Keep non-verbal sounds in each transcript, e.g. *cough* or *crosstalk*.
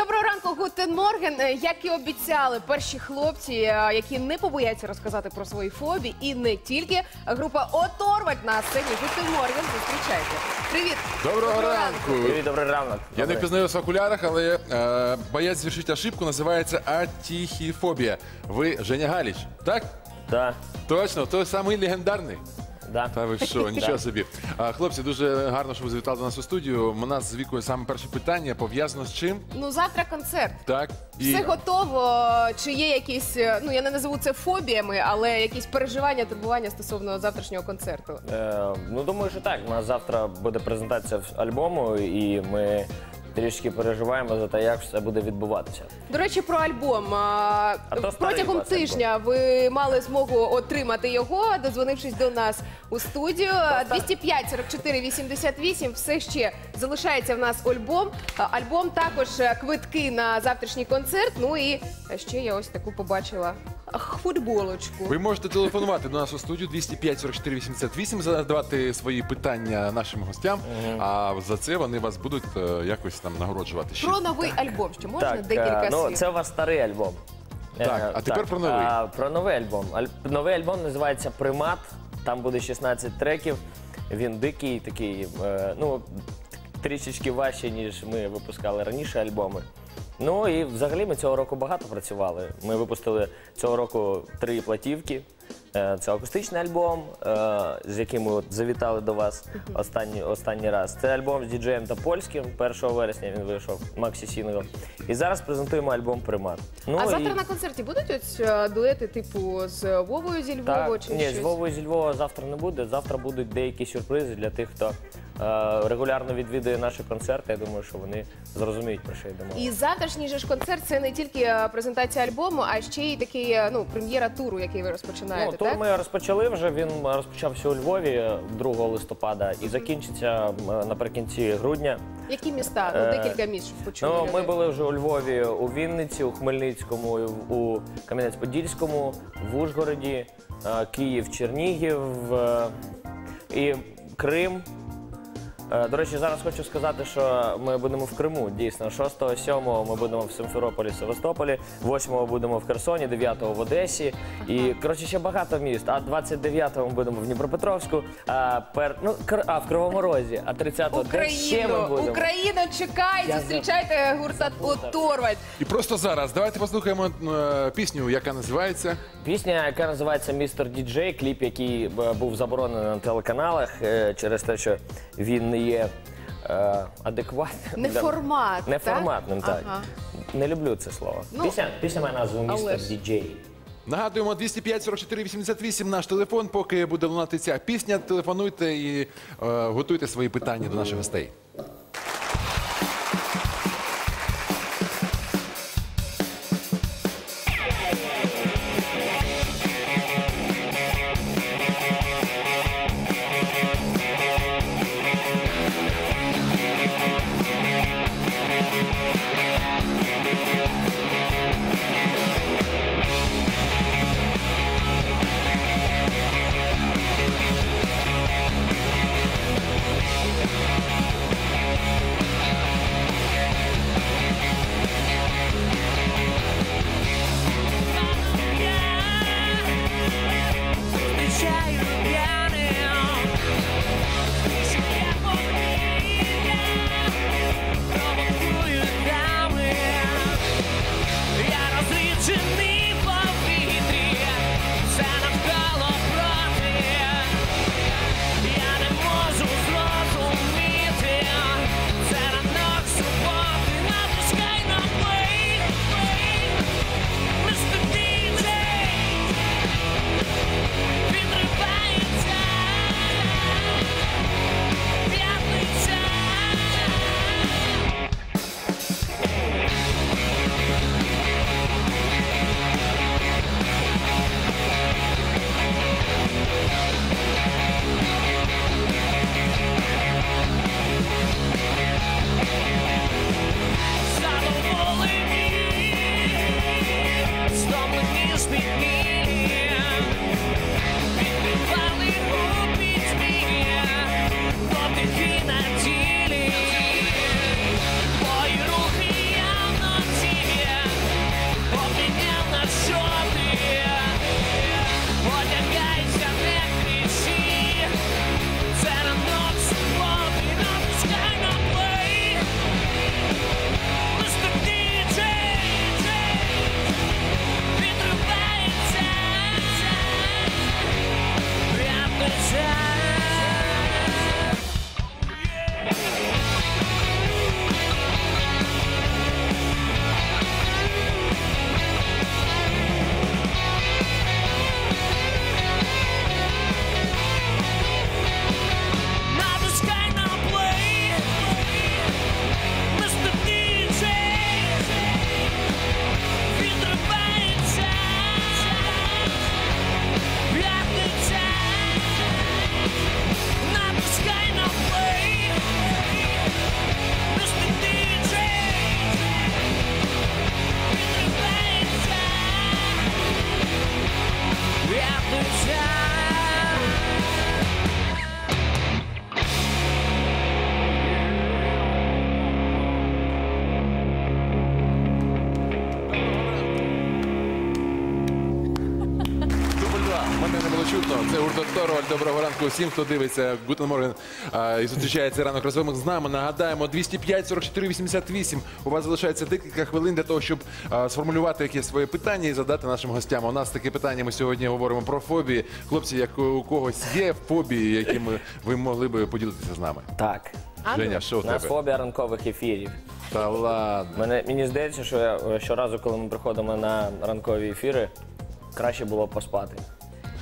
Доброго ранку, Гутен Морген. Е, Як і обіцяли, перші хлопці, е, які не побояться розказати про свої фобії, і не тільки група Оторвать на сцені Гутен Морген. Зустрічайте. Привіт! Доброго ранку. Привіт, добрий ранок. Я не впізнаю в окулярах, але е, боєць звершить ошибку, називається атіхіфобія. Ви Женя Галіч, так? Да, Точно, той самий легендарний. Да. Та ви що, *laughs* нічого собі. А, хлопці, дуже гарно, що ви завітали до нас у студію. У нас з вікою саме перше питання пов'язано з чим? Ну завтра концерт. Так. Все готово. Чи є якісь, е, ну я не назову це фобіями, але якісь переживання, турбування стосовно завтрашнього концерту? Е, ну, думаю, що так. У нас завтра буде презентація альбому, і ми трішки переживаємо за те, як все буде відбуватися. До речі, про альбом. А, А то старий Протягом вас тижня ви мали змогу отримати його, дозвонившись до нас у студію. 205 44 88 все ще залишається в нас альбом. А, Альбом також е, квитки на завтрашній концерт. Ну і ще я ось таку побачила футболочку. Ви можете телефонувати до нас у студію 205 44 88, задавати свої питання нашим гостям. А за це вони вас будуть е, якось там нагороджувати. Ще. Про новий альбом. Ще можна декілька е, ну, слів? це у вас старий альбом. Так, Е, а тепер про новий. А, про новий альбом. Аль- новий альбом називається Примат. Там буде 16 треків. Він дикий, такий, е, ну, трішечки важче, ніж ми випускали раніше альбоми. Ну і взагалі ми цього року багато працювали. Ми випустили цього року три платівки. Е, Це акустичний альбом, е, з яким ми от завітали до вас останній, останній раз. Це альбом з діджеєм та польським. 1 вересня він вийшов, Максі Сінгл. І зараз презентуємо альбом Примат. Ну, а і- завтра на концерті будуть ось е, дуети, типу з Вовою зі Львова так, чи ні, щось? з Вовою зі Львова завтра не буде. Завтра будуть деякі сюрпризи для тих, хто регулярно відвідує наші концерти. Я думаю, що вони зрозуміють про що йдемо. І завтрашній же ж концерт це не тільки презентація альбому, а ще й такий ну прем'єра туру, який ви розпочинаєте. Ну, тур так? ми розпочали вже. Він розпочався у Львові 2 листопада і закінчиться наприкінці грудня. Які міста? Ну Е, декілька міст щоб почули. Ну, ми були вже у Львові, у Вінниці, у Хмельницькому, у Кам'янець-Подільському, в Ужгороді, е, Київ, Чернігів е, і Крим. Е, До речі, зараз хочу сказати, що ми будемо в Криму. Дійсно, 6-7 ми будемо в Симферополі, Севастополі, 8 будемо в Херсоні, 9 в Одесі. І коротше ще багато міст. А 29 ми будемо в Дніпропетровську, а пер ну кр- а в Кривому Розі, а 30 де ще ми Україну, будемо. Україну чекає, Я зустрічайте гурта Оторвать. І просто зараз давайте послухаємо е, пісню, яка називається Пісня, яка називається Містер Діджей, кліп, який е, був заборонений на телеканалах е, через те, що він не є е, адекватним. Неформат, Неформатним, так. Ага. Не люблю це слово. Ну, пісня, пісня має назву але Містер ж. Діджей. Нагадуємо 205 44 88 наш телефон. Поки буде лунати ця пісня, телефонуйте і е, готуйте свої питання до наших гостей. the time. Доброго ранку усім, хто дивиться Гутен Морген і зустрічається ранок разом з нами. Нагадаємо, 205 44 88. У вас залишається декілька хвилин для того, щоб а, сформулювати якесь своє питання і задати нашим гостям. У нас таке питання. Ми сьогодні говоримо про фобії. Хлопці, як у когось є фобії, якими ви могли би поділитися з нами? Так. А ну, Женя, що У в нас фобія ранкових ефірів. Та ладно. Мене, мені здається, що я, щоразу, коли ми приходимо на ранкові ефіри, краще було поспати.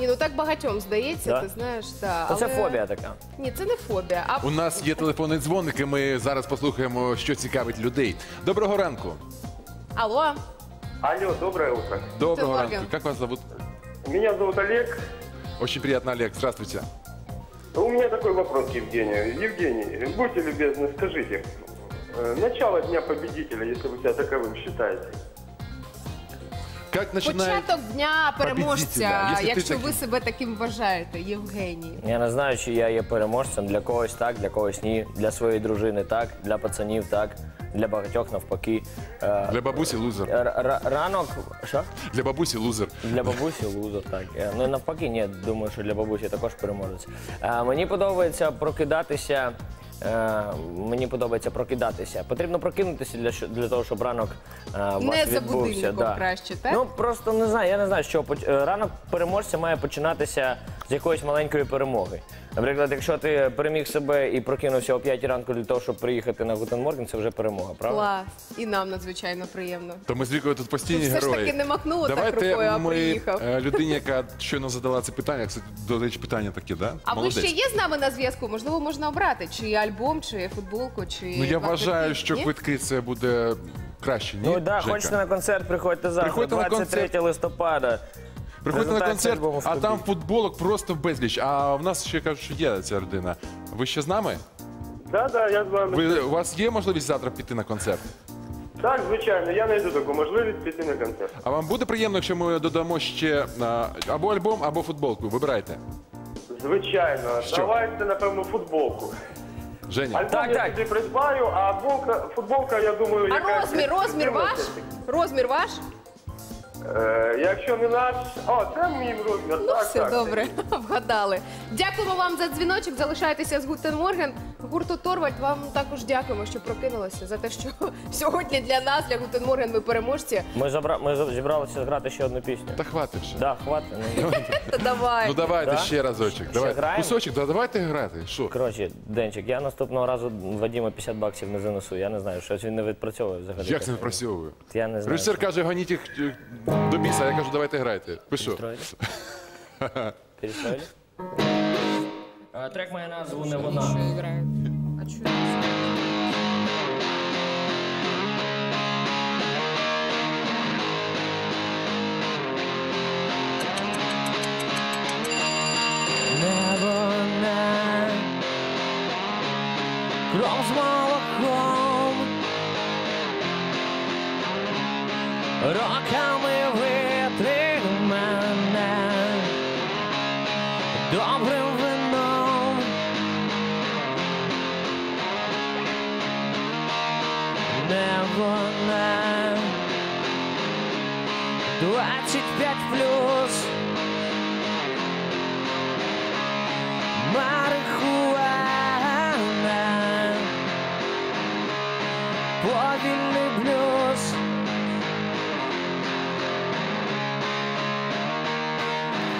Ні, ну так багатьом здається, Да? ти знаєш, та, Це але- фобія така. Ні, це не фобія, а У нас є телефонний дзвоник, і ми зараз послухаємо, що цікавить людей. Доброго ранку. алло. Алло, доброе утро. Доброго Морген. ранку. Как вас зовут? Меня зовут Олег. Очень приятно, Олег. Здравствуйте. У меня такой вопрос к Евгению. Евгений, будьте любезны, скажите, э, начало Дня Победителя, если вы себя таковым считаете. Как начинает... Початок дня переможця, якщо ти якщо ви такий. себе таким вважаєте, Євгеній. Я не знаю, чи я є переможцем. Для когось так, для когось ні. Для своєї дружини так, для пацанів так, для багатьох навпаки. Е, Для бабусі лузер. р- р- ранок. Що? Для бабусі лузер. Для бабусі лузер, так. Е, Ну навпаки, ні, думаю, що для бабусі також переможець. Е, Мені подобається прокидатися. Е, Мені подобається прокидатися. Потрібно прокинутися для, що- для того, щоб ранок е, у вас Не за відбувся. будильником краще, так? Ну просто не знаю. Я не знаю, що е, ранок переможця має починатися з якоїсь маленької перемоги. Наприклад, якщо ти переміг себе і прокинувся о 5 ранку для того, щоб приїхати на Гутен Морген, це вже перемога, правда? Клас. І нам надзвичайно приємно. То ми з Вікою тут постійні все ж герої. таки не махнуло так Давайте рукою, а ми приїхав. е, людині, яка щойно задала це питання. Кстати, до речі, питання такі, да? А Молодець. ви ще є з нами на зв'язку? Можливо, можна обрати чи альбом, чи футболку, чи Ну я два вважаю, що Ні? квитки це буде краще. Ні? Ну так, да, Жека? хочете на концерт, приходьте завтра, Приходьте на 23 концерт. листопада. Приходьте на презентація концерт, в а там футболок просто безліч. А в нас ще кажуть, що є ця людина. Ви ще з нами? Да, да, я з вами. Ви у вас є можливість завтра піти на концерт? Так, звичайно, я знайду таку можливість піти на концерт. А вам буде приємно, якщо ми додамо ще а, або альбом, або футболку? Вибирайте. Звичайно, Що? давайте, напевно, футболку. Женя. Альбом Так, я так. собі придбаю, а футболка, футболка, я думаю, А якась розмір, розмір ваш? Розмір ваш? Е, якщо не наш... О, це мій розмір. Ну, так, все так. добре, *laughs* вгадали. Дякуємо вам за дзвіночок. Залишайтеся з Гутен Морген. Гурту Торвальд вам також дякуємо, що прокинулися за те, що *laughs* сьогодні для нас, для Гутен Морген, ви переможці. Ми, забра... ми зібралися грати ще одну пісню. Та хватить вже. Да, хватить. Ну, Та давай. Ну давайте Да? ще разочок. Давай. граємо? Кусочок, да, давайте грати. Що? Коротше, Денчик, я наступного разу Вадима 50 баксів не занесу. Я не знаю, щось він не відпрацьовує взагалі. Як це не? Я не знаю. Режисер каже, гоніть їх е, до біса, я кажу, давайте грайте. Ви що? Перестроили? *laughs* Перестроили? А, Трек має назву не вона. А чого? Не вона. Кров з молоком. Роками Не вона. 25 плюс. Марихуана Повільний блюз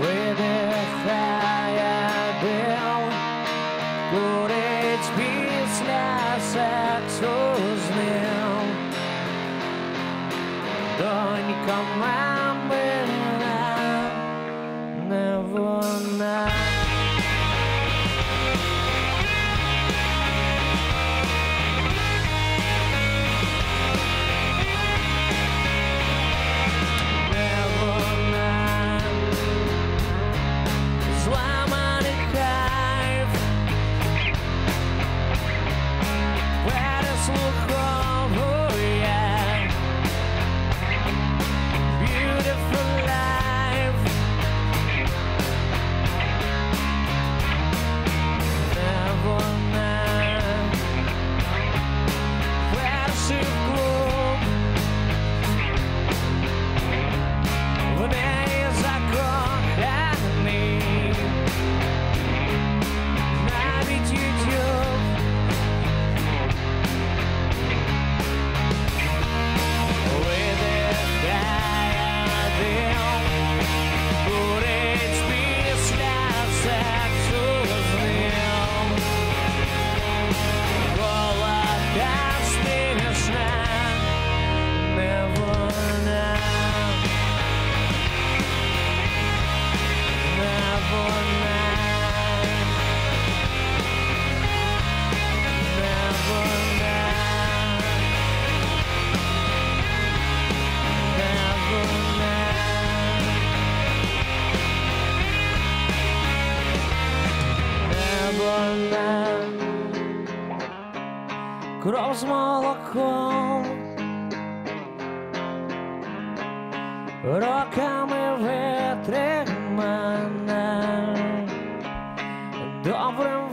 Видихає дим Курить після come round. кров з молоком. Роками витримана добрим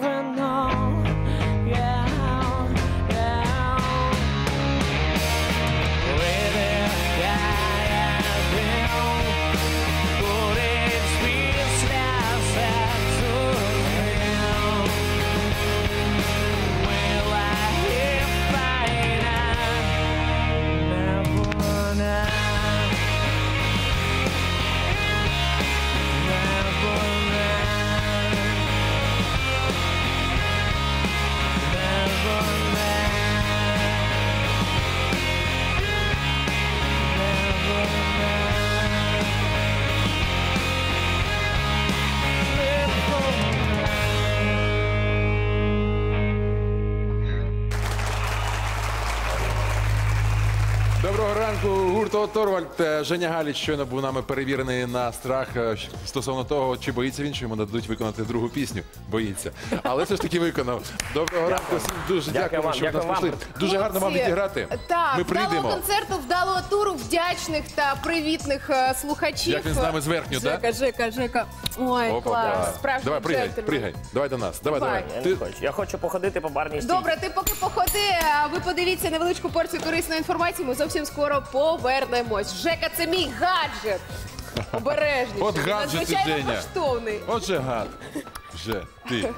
Доброго ранку, гурт Торвальд. Е, Женя Галіч щойно був нами перевірений на страх е, стосовно того, чи боїться він, що йому дадуть виконати другу пісню. Боїться. Але все ж таки виконав. Доброго ранку, всім дуже Дякую дякуємо, що ви нас вам. прийшли. Дуже гарно вам відіграти. Так, Ми вдалого концерту, вдалого туру, вдячних та привітних е, слухачів. Як він з нами зверхню, да? Жека, Жека, Жека. Ой, Опа, клас. да. Справжній Давай, пригай, джентльмен. пригай. Давай до нас. Давай, Давай. давай. Я Ти- хочу. Я хочу походити по барній стійці. Добре, ти поки походи, а ви подивіться невеличку порцію корисної інформації. Ми зовсім скоро повернемось. Жека, це мій гаджет. Обережніше. От гаджет Надзвичайно Женя. коштовний. Отже, гад. Вже ти.